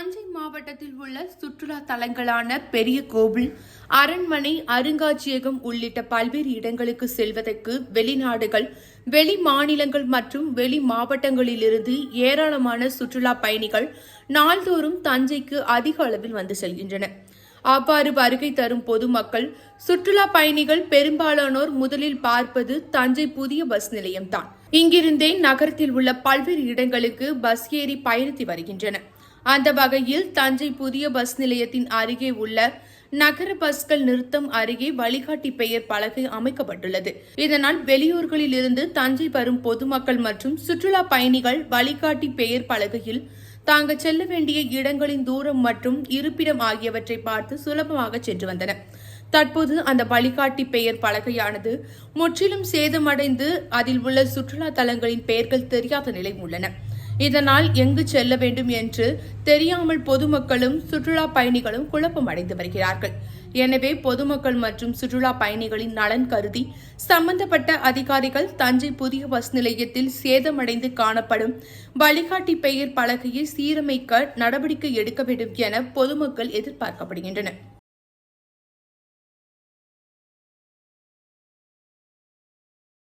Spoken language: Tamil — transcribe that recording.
தஞ்சை மாவட்டத்தில் உள்ள சுற்றுலா தலங்களான பெரிய கோவில் அரண்மனை அருங்காட்சியகம் உள்ளிட்ட பல்வேறு இடங்களுக்கு செல்வதற்கு வெளிநாடுகள் வெளி மாநிலங்கள் மற்றும் வெளி மாவட்டங்களிலிருந்து ஏராளமான சுற்றுலா பயணிகள் நாள்தோறும் தஞ்சைக்கு அதிக அளவில் வந்து செல்கின்றனர் அவ்வாறு வருகை தரும் பொதுமக்கள் சுற்றுலா பயணிகள் பெரும்பாலானோர் முதலில் பார்ப்பது தஞ்சை புதிய பஸ் நிலையம்தான். இங்கிருந்தே நகரத்தில் உள்ள பல்வேறு இடங்களுக்கு பஸ் ஏறி பயணித்து வருகின்றனர். அந்த வகையில் தஞ்சை புதிய பஸ் நிலையத்தின் அருகே உள்ள நகர பஸ்கள் நிறுத்தம் அருகே வழிகாட்டி பெயர் பலகை அமைக்கப்பட்டுள்ளது. இதனால் வெளியூர்களில் இருந்து தஞ்சை வரும் பொதுமக்கள் மற்றும் சுற்றுலா பயணிகள் வழிகாட்டி பெயர் பலகையில் தாங்கள் செல்ல வேண்டிய இடங்களின் தூரம் மற்றும் இருப்பிடம் ஆகியவற்றை பார்த்து சுலபமாக சென்று வந்தனர். தற்போது அந்த வழிகாட்டி பெயர் பலகையானது முற்றிலும் சேதமடைந்து அதில் உள்ள சுற்றுலா தலங்களின் பெயர்கள் தெரியாத நிலை உள்ளன. இதனால் எங்கு செல்ல வேண்டும் என்று தெரியாமல் பொதுமக்களும் சுற்றுலா பயணிகளும் குழப்பம் அடைந்து வருகிறார்கள். எனவே பொதுமக்கள் மற்றும் சுற்றுலா பயணிகளின் நலன் கருதி சம்பந்தப்பட்ட அதிகாரிகள் தஞ்சை புதிய பஸ் நிலையத்தில் சேதமடைந்து காணப்படும் வழிகாட்டி பெயர் பலகையை சீரமைக்க நடவடிக்கை எடுக்க வேண்டும் என பொதுமக்கள் எதிர்பார்க்கப்படுகின்றனர்.